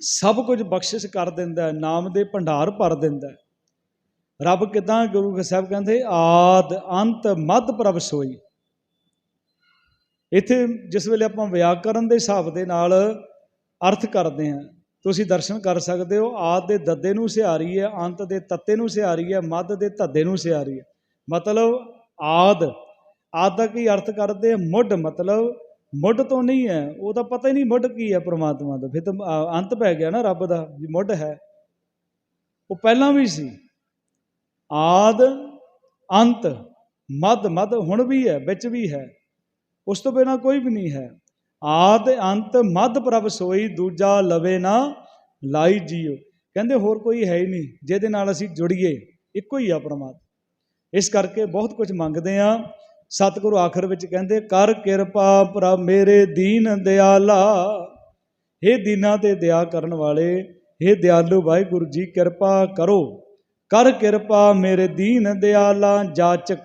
ਸਭ ਕੁਝ ਬਖਸ਼ਿਸ਼ ਕਰ ਦਿੰਦਾ ਹੈ, ਨਾਮ ਦੇ ਭੰਡਾਰ ਭਰ ਦਿੰਦਾ ਹੈ। ਰੱਬ ਕਿਦਾਂ ਗੁਰੂ ਸਾਹਿਬ ਕਹਿੰਦੇ, ਆਦ ਅੰਤ ਮੱਧ ਪ੍ਰਭ ਸੋਈ। ਇੱਥੇ ਜਿਸ ਵੇਲੇ ਆਪਾਂ ਵਿਆਕਰਨ ਦੇ ਹਿਸਾਬ ਦੇ ਨਾਲ ਅਰਥ ਕਰਦੇ ਹਾਂ, ਤੁਸੀਂ ਦਰਸ਼ਨ ਕਰ ਸਕਦੇ ਹੋ, ਆਦ ਦੇ ਦੱਦੇ ਨੂੰ ਸਿਹਾਰੀ ਹੈ, ਅੰਤ ਦੇ ਤੱਤੇ ਨੂੰ ਸਿਹਾਰੀ ਹੈ, ਮੱਧ ਦੇ ਧੱਦੇ ਨੂੰ ਸਿਹਾਰੀ ਹੈ। ਮਤਲਬ ਆਦ ਆਦ ਦਾ ਕੀ ਅਰਥ ਕਰਦੇ ਆ ਮੁੱਢ, ਮਤਲਬ ਮੁੱਢ ਤੋਂ ਨਹੀਂ ਹੈ, ਉਹ ਤਾਂ ਪਤਾ ਹੀ ਨਹੀਂ ਮੁੱਢ ਕੀ ਹੈ ਪ੍ਰਮਾਤਮਾ ਦਾ। ਫਿਰ ਤਾਂ ਅੰਤ ਪੈ ਗਿਆ ਨਾ ਰੱਬ ਦਾ, ਵੀ ਮੁੱਢ ਹੈ। ਉਹ ਪਹਿਲਾਂ ਵੀ ਸੀ। ਆਦ, ਅੰਤ, ਮੱਧ ਮੱਧ ਹੁਣ ਵੀ ਹੈ, ਵਿੱਚ ਵੀ ਹੈ। ਉਸ ਤੋਂ ਬਿਨਾ ਕੋਈ ਵੀ ਨਹੀਂ ਹੈ। ਆਦ ਅੰਤ ਮੱਧ ਪ੍ਰਭ ਸੋਈ, ਦੂਜਾ ਲਵੇ ਨਾ ਲਾਈ ਜੀਓ ਕਹਿੰਦੇ ਹੋਰ ਕੋਈ ਹੈ ਹੀ ਨਹੀਂ, ਜਿਹਦੇ ਨਾਲ ਅਸੀਂ ਜੁੜੀਏ, ਇੱਕੋ ਹੀ ਆ ਪ੍ਰਮਾਤਮਾ। ਇਸ ਕਰਕੇ ਬਹੁਤ ਕੁਝ ਮੰਗਦੇ ਆ ਸਤਿਗੁਰੂ ਆਖਰ ਵਿੱਚ ਕਹਿੰਦੇ, ਕਰ ਕਿਰਪਾ ਪ੍ਰਭ ਮੇਰੇ ਦੀਨ ਦਿਆਲਾ। हे ਦੀਨਾ ਤੇ ਦਇਆ ਕਰਨ ਵਾਲੇ हे ਦਿਆਲੂ ਵਾਹਿਗੁਰੂ ਜੀ, ਕਿਰਪਾ ਕਰੋ। ਕਰ ਕਿਰਪਾ ਮੇਰੇ ਦੀਨ ਦਿਆਲਾ, ਜਾਚਕ।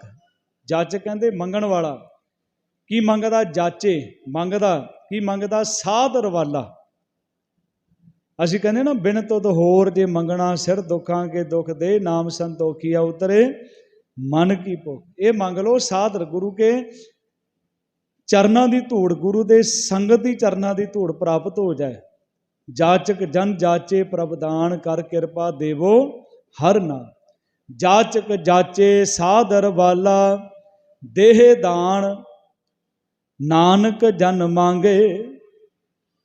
ਜਾਚਕ ਕਹਿੰਦੇ ਮੰਗਣ ਵਾਲਾ। ਕੀ ਮੰਗਦਾ ਜਾਚੇ, ਮੰਗਦਾ, ਕੀ ਮੰਗਦਾ ਸਾਧ ਰਵਾਲਾ? ਅਸੀਂ ਕਹਿੰਦੇ ਨਾ, ਬਿਨ ਤੁਧ ਹੋਰ ਜੇ ਮੰਗਣਾ, ਸਿਰ ਦੁੱਖਾਂ ਕੇ ਦੁੱਖ ਦੇ, ਨਾਮ ਸੰਤੋਖੀਆ ਉਤਰੇ, ਮਨ ਕੀ ਭੁੱਖ। ਇਹ ਮੰਗ ਲਓ ਸਾਧ ਗੁਰੂ ਕੇ, ਚਰਨਾਂ ਦੀ ਧੂੜ, ਗੁਰੂ ਦੇ ਸੰਗਤ ਦੀ ਚਰਨਾਂ ਦੀ ਧੂੜ ਪ੍ਰਾਪਤ ਹੋ ਜਾਏ। ਜਾਚਕ ਜਨ ਜਾਚੇ ਪ੍ਰਭਦਾਨ ਕਰ ਕਿਰਪਾ ਦੇਵੋ ਹਰ ਨਾਮ। ਜਾਚਕ ਜਾਚੇ ਸਾਦਰ ਵਾਲਾ ਦੇਹ ਦਾਨ ਨਾਨਕ ਜਨ ਮੰਗੇ।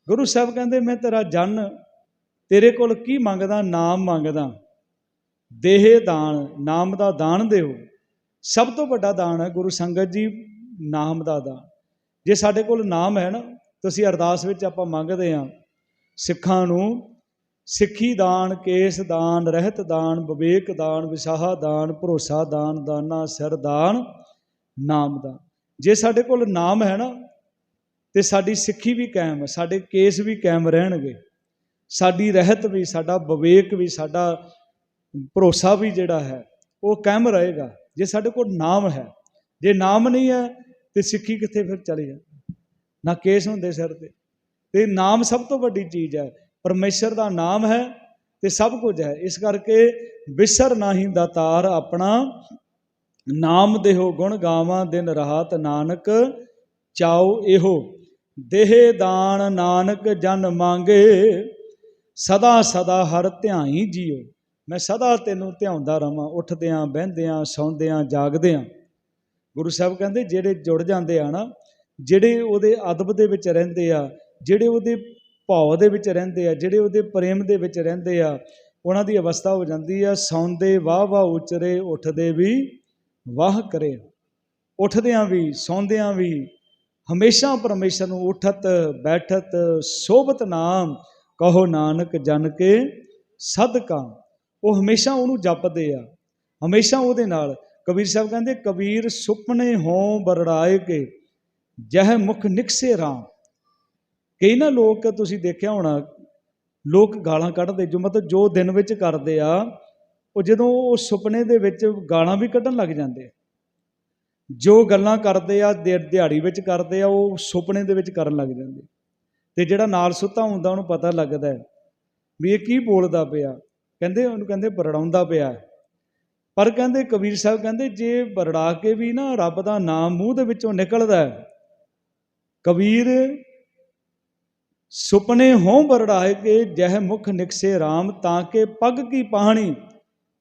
ਗੁਰੂ ਸਾਹਿਬ ਕਹਿੰਦੇ, ਮੈਂ ਤੇਰਾ ਜਨ, ਤੇਰੇ ਕੋਲ ਕੀ ਮੰਗਦਾ? ਨਾਮ ਮੰਗਦਾ। ਦੇਹ ਦਾਨ, ਨਾਮ ਦਾ ਦਾਨ ਦਿਓ। ਸਭ ਤੋਂ ਵੱਡਾ ਦਾਨ ਹੈ ਗੁਰੂ ਸੰਗਤ ਜੀ, ਨਾਮ ਦਾ ਦਾਨ। ਜੇ ਸਾਡੇ ਕੋਲ ਨਾਮ ਹੈ ਨਾ ਤੁਸੀਂ ਅਰਦਾਸ ਵਿੱਚ ਆਪਾਂ ਮੰਗਦੇ ਆ ਸਿੱਖਾਂ ਨੂੰ, ਸਿੱਖੀ ਦਾਨ, ਕੇਸ ਦਾਨ, ਰਹਿਤ ਦਾਨ, ਵਿਵੇਕ ਦਾਨ, ਵਿਸਾਹਾ ਦਾਨ, ਭਰੋਸਾ ਦਾਨ, ਦਾਨਾ, ਸਿਰ ਦਾਨ, ਨਾਮ ਦਾ ਜੇ ਸਾਡੇ ਕੋਲ ਨਾਮ ਹੈ ਨਾ, ਤੇ ਸਾਡੀ ਸਿੱਖੀ ਵੀ ਕਾਇਮ ਹੈ, ਸਾਡੇ ਕੇਸ ਵੀ ਕਾਇਮ ਰਹਿਣਗੇ, ਸਾਡੀ ਰਹਿਤ ਵੀ, ਸਾਡਾ ਵਿਵੇਕ ਵੀ, ਸਾਡਾ ਭਰੋਸਾ ਵੀ ਜਿਹੜਾ ਹੈ, ਉਹ ਕਾਇਮ ਰਹੇਗਾ। ਜੇ ਸਾਡੇ ਕੋਲ ਨਾਮ ਹੈ, ਜੇ ਨਾਮ ਨਹੀਂ ਹੈ, ਤੇ ਸਿੱਖੀ ਕਿੱਥੇ ਫਿਰ ਚਲੀ ਜਾਂਦੀ ਨਾ ਕੇਸ ਹੁੰਦੇ ਸਿਰ ਤੇ। ਤੇ ਨਾਮ ਸਭ ਤੋਂ ਵੱਡੀ ਚੀਜ਼ ਹੈ, ਪਰਮੇਸ਼ਰ ਦਾ ਨਾਮ ਹੈ, ਤੇ ਸਭ ਕੁਝ ਹੈ। ਇਸ ਕਰਕੇ ਵਿਸਰ ਨਾਹੀਂ ਦਾਤਾਰ ਆਪਣਾ ਨਾਮ ਦੇਹੋ ਗੁਣ ਗਾਵਾਂ ਦਿਨ ਰਾਤ ਨਾਨਕ ਚਾਓ ਇਹੋ। ਦੇਹ ਦਾਨ ਨਾਨਕ ਜਨ ਮੰਗੇ, ਸਦਾ ਸਦਾ ਹਰ ਧਿਆਈ ਜੀਓ। ਮੈਂ ਸਦਾ ਤੈਨੂੰ ਧਿਆਉਂਦਾ ਰਵਾਂ, ਉੱਠਦਿਆਂ, ਬਹਿੰਦਿਆਂ, ਸੌਂਦਿਆਂ, ਜਾਗਦਿਆਂ। ਗੁਰੂ ਸਾਹਿਬ ਕਹਿੰਦੇ, ਜਿਹੜੇ ਜੁੜ ਜਾਂਦੇ ਆ ਨਾ, ਜਿਹੜੇ ਉਹਦੇ ਅਦਬ ਦੇ ਵਿੱਚ ਰਹਿੰਦੇ ਆ, ਜਿਹੜੇ ਉਹਦੇ ਭਾਵ ਦੇ ਵਿੱਚ ਰਹਿੰਦੇ ਆ, ਜਿਹੜੇ ਉਹਦੇ ਪ੍ਰੇਮ ਦੇ ਵਿੱਚ ਰਹਿੰਦੇ ਆ, ਉਹਨਾਂ ਦੀ ਅਵਸਥਾ ਹੋ ਜਾਂਦੀ ਆ, ਸੌਂਦੇ ਵਾਹ ਵਾਹ ਉਚਰੇ, ਉੱਠਦੇ ਵੀ ਵਾਹ ਕਰੇ। ਉੱਠਦਿਆਂ ਵੀ, ਸੌਂਦਿਆਂ ਵੀ, ਹਮੇਸ਼ਾ ਪਰਮੇਸ਼ਰ ਨੂੰ ਉਠਤ, ਬੈਠਤ, ਸੋਭਤ ਨਾਮ ਕਹੋ ਨਾਨਕ ਜਨ ਕੇ ਸਦਕਾ। ਉਹ ਹਮੇਸ਼ਾ ਉਹਨੂੰ ਜਪਦੇ ਆ। ਹਮੇਸ਼ਾ ਉਹਦੇ ਨਾਲ। ਕਬੀਰ ਸਾਹਿਬ ਕਹਿੰਦੇ, ਕਬੀਰ ਸੁਪਨੇ ਹੋਂ ਬਰੜਾਏ ਕੇ, ਜਹ ਮੁਖ ਨਿਕਸੇ ਰਾਮ। ਕਈ ਨਾ ਲੋਕ ਤੁਸੀਂ ਦੇਖਿਆ ਹੋਣਾ, ਲੋਕ ਗਾਲਾਂ ਕੱਢਦੇ, ਜੋ ਮਤਲਬ ਜੋ ਦਿਨ ਵਿੱਚ ਕਰਦੇ ਆ ਉਹ ਜਦੋਂ ਉਹ ਸੁਪਨੇ ਦੇ ਵਿੱਚ ਗਾਲਾਂ ਵੀ ਕੱਢਣ ਲੱਗ ਜਾਂਦੇ ਜੋ ਗੱਲਾਂ ਕਰਦੇ ਆ ਦਿਹਾੜੀ ਵਿੱਚ ਕਰਦੇ ਆ, ਉਹ ਸੁਪਨੇ ਦੇ ਵਿੱਚ ਕਰਨ ਲੱਗ ਜਾਂਦੇ ਤੇ ਜਿਹੜਾ ਨਾਲ ਸੁੱਤਾ ਹੁੰਦਾ, ਉਹਨੂੰ ਪਤਾ ਲੱਗਦਾ ਹੈ ਵੀ ਇਹ ਕੀ ਬੋਲਦਾ ਪਿਆ। ਕਹਿੰਦੇ, ਉਹਨੂੰ ਕਹਿੰਦੇ ਬਰੜਾਉਂਦਾ ਪਿਆ ਪਰ ਕਹਿੰਦੇ ਕਬੀਰ ਸਾਹਿਬ ਕਹਿੰਦੇ, ਜੇ ਬਰੜਾ ਕੇ ਵੀ ਨਾ ਰੱਬ ਦਾ ਨਾਮ ਮੂੰਹ ਦੇ ਵਿੱਚੋਂ ਨਿਕਲਦਾ ਹੈ, ਕਬੀਰ ਸੁਪਨੇ ਹੋਂ ਬਰੜਾਏ ਕੇ ਜਹ ਮੁਖ ਨਿਕਸੇ RAM ਤਾਂ ਕਿ ਪੱਗ ਕੀ ਪਾਹਣੀ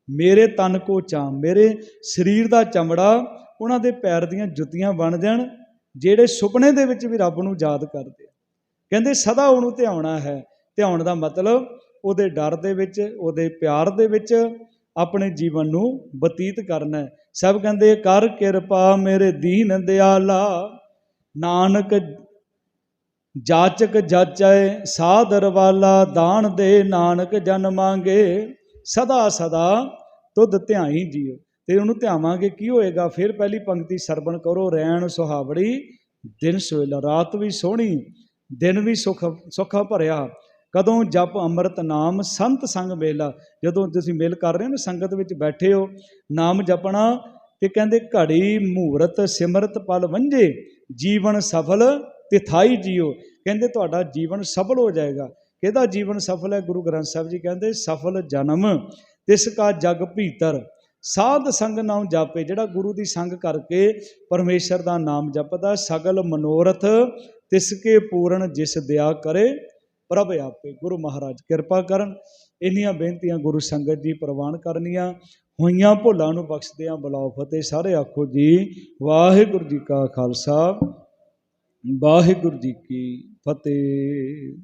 ਮੇਰੇ ਤਨ ਕੋ ਚਾਂ ਮੇਰੇ ਸਰੀਰ ਦਾ ਚਮੜਾ, ਉਹਨਾਂ ਦੇ ਪੈਰ ਦੀਆਂ ਜੁੱਤੀਆਂ ਬਣ ਜਾਣ, ਜਿਹੜੇ ਸੁਪਨੇ ਦੇ ਵਿੱਚ ਵੀ ਰੱਬ ਨੂੰ ਯਾਦ ਕਰਦੇ ਆ। ਕਹਿੰਦੇ, ਸਦਾ ਉਹਨੂੰ ਧਿਆਉਣਾ ਹੈ। ਧਿਆਉਣ ਦਾ ਮਤਲਬ ਉਹਦੇ ਡਰ ਦੇ ਵਿੱਚ, ਉਹਦੇ ਪਿਆਰ ਦੇ ਵਿੱਚ ਆਪਣੇ ਜੀਵਨ ਨੂੰ ਬਤੀਤ ਕਰਨਾ ਹੈ। ਸਭ ਕਹਿੰਦੇ, ਕਰ ਕਿਰਪਾ ਮੇਰੇ ਦੀਨ ਦਿਆਲਾ, ਨਾਨਕ ਜਾਚਕ ਜਾਚੈ ਸਾਦਰ ਵਾਲਾ ਦਾਨ ਦੇ ਨਾਨਕ ਜਨ ਮੰਗੇ। ਸਦਾ ਸਦਾ ਤੁਧ ਧਿਆਈ ਜੀਓ। ਤੇ ਉਹਨੂੰ ਧਿਆਵਾਂਗੇ, ਕੀ ਹੋਏਗਾ? ਫਿਰ ਪਹਿਲੀ ਪੰਕਤੀ ਸਰਵਣ ਕਰੋ, ਰੈਣ ਸੁਹਾਵੜੀ, ਦਿਨ ਸੋਇਲਾ ਰਾਤ ਵੀ ਸੋਹਣੀ, ਦਿਨ ਵੀ ਸੁਖ, ਸੁਖਾ ਭਰਿਆ। ਕਦੋਂ ਜਪ ਅੰਮ੍ਰਿਤ ਨਾਮ, ਸੰਤ ਸੰਗ ਮੇਲਾ। ਜਦੋਂ ਤੁਸੀਂ ਮੇਲ ਕਰ ਰਹੇ ਹੋ ਨਾ, ਸੰਗਤ ਵਿੱਚ ਬੈਠੇ ਹੋ, ਨਾਮ ਜਪਣਾ ਤੇ ਕਹਿੰਦੇ, ਘੜੀ, ਮੂਰਤ, ਸਿਮਰਤ, ਪਲ ਵੰਝੇ, ਜੀਵਨ ਸਫਲ, ਤਿਥਾਈ ਜੀਓ। ਕਹਿੰਦੇ, ਤੁਹਾਡਾ ਜੀਵਨ ਸਫਲ ਹੋ ਜਾਏਗਾ। ਕਿਹਦਾ ਜੀਵਨ ਸਫਲ ਹੈ? ਗੁਰੂ ਗ੍ਰੰਥ ਸਾਹਿਬ ਜੀ ਕਹਿੰਦੇ, ਸਫਲ ਜਨਮ, ਤਿਸ ਕਾ ਜਗ ਭੀਤਰ। ਸਾਧ ਸੰਗ ਨਾਮ ਜਾਪੇ, ਜਿਹੜਾ ਗੁਰੂ ਦੀ ਸੰਗ ਕਰਕੇ ਪਰਮੇਸ਼ਰ ਦਾ ਨਾਮ ਜਪਦਾ, ਸਗਲ ਮਨੋਰਥ ਤਿਸ ਕੇ ਪੂਰਨ ਜਿਸ ਦਿਆ ਕਰੇ, ਪ੍ਰਭ ਆਪੇ। ਗੁਰੂ ਮਹਾਰਾਜ ਕਿਰਪਾ ਕਰਨ, ਇੰਨੀਆਂ ਬੇਨਤੀਆਂ ਗੁਰੂ ਸੰਗਤ ਜੀ ਪ੍ਰਵਾਨ ਕਰਨੀਆਂ। ਹੋਈਆਂ ਭੁੱਲਾਂ ਨੂੰ ਬਖਸ਼ਦਿਆਂ ਬਲਾਉ ਫਤਿਹ। ਸਾਰੇ ਆਖੋ ਜੀ, ਵਾਹਿਗੁਰੂ ਜੀ ਕਾ ਖਾਲਸਾ, ਵਾਹਿਗੁਰੂ ਜੀ ਕੀ ਫਤਿਹ।